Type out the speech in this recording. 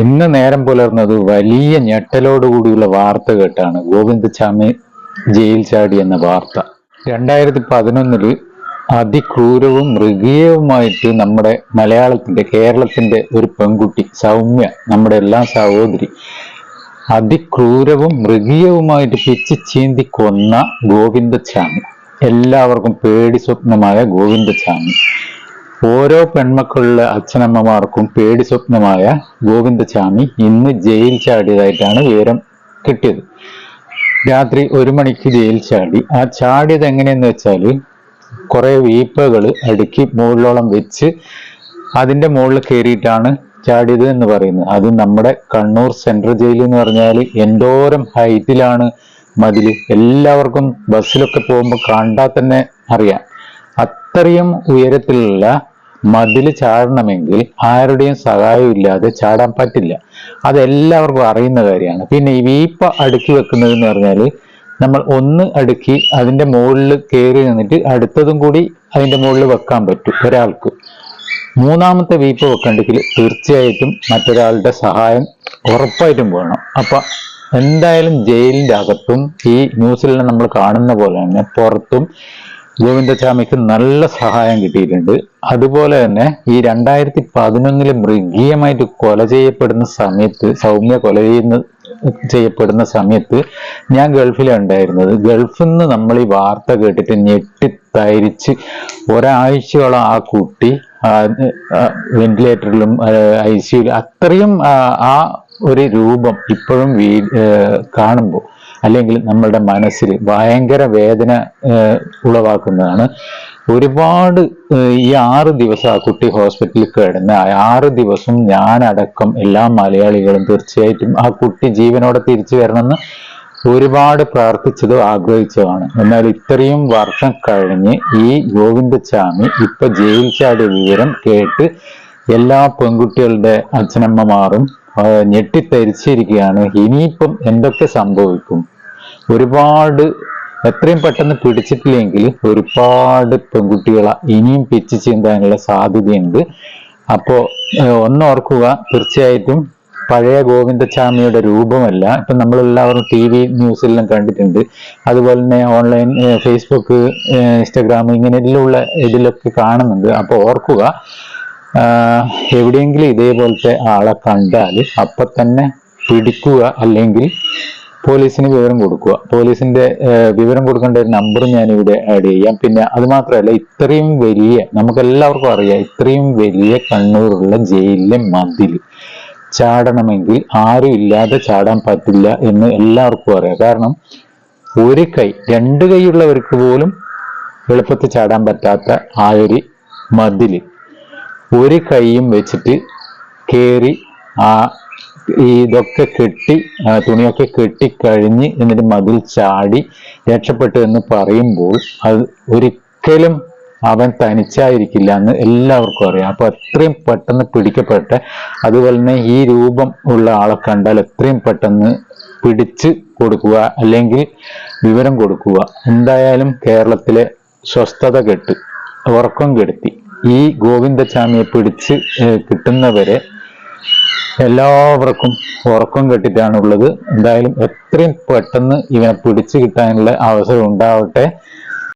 ഇന്ന് നേരം പുലർന്നത് വലിയ ഞെട്ടലോടുകൂടിയുള്ള വാർത്ത കേട്ടാണ് ഗോവിന്ദസ്വാമി ജയിൽ ചാടി എന്ന വാർത്ത. രണ്ടായിരത്തി പതിനൊന്നിൽ അതിക്രൂരവും മൃഗീയവുമായിട്ട് നമ്മുടെ മലയാളത്തിന്റെ കേരളത്തിന്റെ ഒരു പെൺകുട്ടി സൗമ്യ നമ്മുടെ എല്ലാ സഹോദരി അതിക്രൂരവും മൃഗീയവുമായിട്ട് പിച്ച് ചീന്തി കൊന്ന ഗോവിന്ദസ്വാമി എല്ലാവർക്കും പേടി സ്വപ്നമായ ഗോവിന്ദസ്വാമി ഓരോ പെൺമക്കളുടെ അച്ഛനമ്മമാർക്കും പേടി സ്വപ്നമായ ഗോവിന്ദസ്വാമി ഇന്ന് ജയിൽ ചാടിയതായിട്ടാണ് വിവരം കിട്ടിയത്. രാത്രി ഒരു മണിക്ക് ജയിൽ ചാടി. ആ ചാടിയത് എങ്ങനെയെന്ന് വെച്ചാൽ കുറേ വീപ്പകൾ അടുക്കി മുകളിലോളം വെച്ച് അതിന്റെ മുകളിൽ കയറിയിട്ടാണ് ചാടിയത് എന്ന് പറയുന്നത്. അത് നമ്മുടെ കണ്ണൂർ സെൻട്രൽ ജയിൽ എന്ന് പറഞ്ഞാൽ എന്തോരം ഹൈറ്റിലാണ് മതിൽ എല്ലാവർക്കും ബസ്സിലൊക്കെ പോകുമ്പോൾ കണ്ടാൽ തന്നെ അറിയാം. അത്രയും ഉയരത്തിലുള്ള മതിൽ ചാടണമെങ്കിൽ ആരുടെയും സഹായം ഇല്ലാതെ ചാടാൻ പറ്റില്ല. അതെല്ലാവർക്കും അറിയുന്ന കാര്യമാണ്. പിന്നെ ഈ വീപ്പ അടുക്കി വെക്കുന്നത് എന്ന് പറഞ്ഞാൽ നമ്മൾ ഒന്ന് അടുക്കി അതിന്റെ മുകളിൽ കയറി നിന്നിട്ട് അടുത്തതും കൂടി അതിന്റെ മുകളിൽ വെക്കാൻ പറ്റും ഒരാൾക്ക്. മൂന്നാമത്തെ വീപ്പ് വെക്കണ്ടെങ്കിൽ തീർച്ചയായിട്ടും മറ്റൊരാളുടെ സഹായം ഉറപ്പായിട്ടും വേണം. അപ്പൊ എന്തായാലും ജയിലിന്റെ അകത്തും ഈ ന്യൂസിലെല്ലാം നമ്മൾ കാണുന്ന പോലെ തന്നെ പുറത്തും ഗോവിന്ദസ്വാമിക്ക് നല്ല സഹായം കിട്ടിയിട്ടുണ്ട്. അതുപോലെ തന്നെ ഈ രണ്ടായിരത്തി പതിനൊന്നിൽ മൃഗീയമായിട്ട് കൊല ചെയ്യപ്പെടുന്ന സമയത്ത് സൗമ്യ കൊല ചെയ്യുന്ന ചെയ്യപ്പെടുന്ന സമയത്ത് ഞാൻ ഗൾഫിലാണ് ഉണ്ടായിരുന്നത്. ഗൾഫിൽ നിന്ന് നമ്മൾ ഈ വാർത്ത കേട്ടിട്ട് ഞെട്ടിത്തരിച്ച് ഒരാഴ്ചയോളം ആ കുട്ടി വെന്റിലേറ്ററിലും ഐ സിയുലും അത്രയും ആ, ആ ഒരു രൂപം ഇപ്പോഴും വീ കാണുമ്പോൾ അല്ലെങ്കിൽ നമ്മളുടെ മനസ്സിൽ ഭയങ്കര വേദന ഉളവാക്കുന്നതാണ്. ഒരുപാട് ഈ ആറ് ദിവസം ആ കുട്ടി ഹോസ്പിറ്റലിൽ കിടന്ന് ആറ് ദിവസം ഞാനടക്കം എല്ലാ മലയാളികളും തീർച്ചയായിട്ടും ആ കുട്ടി ജീവനോടെ തിരിച്ചു വരണമെന്ന് ഒരുപാട് പ്രാർത്ഥിച്ചതോ ആഗ്രഹിച്ചതാണ് എന്നാൽ ഇത്രയും വർഷം കഴിഞ്ഞ് ഈ ഗോവിന്ദസ്വാമി ഇപ്പൊ ജയിൽ വിവരം കേട്ട് എല്ലാ പെൺകുട്ടികളുടെ അച്ഛനമ്മമാരും ഞെട്ടിത്തരിച്ചിരിക്കുകയാണ്. ഇനിയിപ്പം എന്തൊക്കെ സംഭവിക്കും? ഒരുപാട് എത്രയും പെട്ടെന്ന് പിടിച്ചിട്ടില്ലെങ്കിൽ ഒരുപാട് പെൺകുട്ടികളെ ഇനിയും പിച്ച് ചീന്താനുള്ള സാധ്യതയുണ്ട്. അപ്പോ ഒന്നോർക്കുക തീർച്ചയായിട്ടും പഴയ ഗോവിന്ദസ്വാമിയുടെ രൂപമല്ല. ഇപ്പൊ നമ്മളെല്ലാവരും ടി വി ന്യൂസിലെല്ലാം കണ്ടിട്ടുണ്ട്. അതുപോലെ തന്നെ ഓൺലൈൻ ഫേസ്ബുക്ക് ഇൻസ്റ്റഗ്രാം ഇങ്ങനെയുള്ള ഇതിലൊക്കെ കാണുന്നുണ്ട്. അപ്പൊ ഓർക്കുക എവിടെയെങ്കിലും ഇതേപോലത്തെ ആളെ കണ്ടാൽ അപ്പൊ തന്നെ പിടിക്കുക അല്ലെങ്കിൽ പോലീസിന് വിവരം കൊടുക്കുക. പോലീസിന്റെ വിവരം കൊടുക്കേണ്ട ഒരു നമ്പർ ഞാൻ ഇവിടെ ആഡ് ചെയ്യാം. പിന്നെ അത് മാത്രമല്ല ഇത്രയും വലിയ നമുക്ക് എല്ലാവർക്കും അറിയാം ഇത്രയും വലിയ കണ്ണൂരുള്ള ജയിലിലെ മതിൽ ചാടണമെങ്കിൽ ആരും ഇല്ലാതെ ചാടാൻ പറ്റില്ല എന്ന് എല്ലാവർക്കും അറിയാം. കാരണം ഒരു കൈ രണ്ട് കൈയുള്ളവർക്ക് പോലും എളുപ്പത്തിൽ ചാടാൻ പറ്റാത്ത ആ ഒരു മതിൽ. ഒരു കൈയും വെച്ചിട്ട് കയറി ആ ഈ ഇതൊക്കെ കെട്ടി തുണിയൊക്കെ കെട്ടിക്കഴിഞ്ഞ് എന്നിട്ട് മതിൽ ചാടി രക്ഷപ്പെട്ടു എന്ന് പറയുമ്പോൾ അത് ഒരിക്കലും അവൻ തനിച്ചായിരിക്കില്ല എന്ന് എല്ലാവർക്കും അറിയാം. അപ്പൊ എത്രയും പെട്ടെന്ന് പിടിക്കപ്പെട്ട് അതുപോലെ തന്നെ ഈ രൂപം ഉള്ള ആളെ കണ്ടാൽ എത്രയും പെട്ടെന്ന് പിടിച്ച് കൊടുക്കുക അല്ലെങ്കിൽ വിവരം കൊടുക്കുക. എന്തായാലും കേരളത്തിലെ സ്വസ്ഥത കെട്ട് ഉറക്കം കെടുത്തി. ഈ ഗോവിന്ദസ്വാമിയെ പിടിച്ച് കിട്ടുന്നവരെ എല്ലാവർക്കും ഉറക്കം കെട്ടിട്ടാണുള്ളത് എന്തായാലും എത്രയും പെട്ടെന്ന് ഇവനെ പിടിച്ചു കിട്ടാനുള്ള അവസരം ഉണ്ടാവട്ടെ.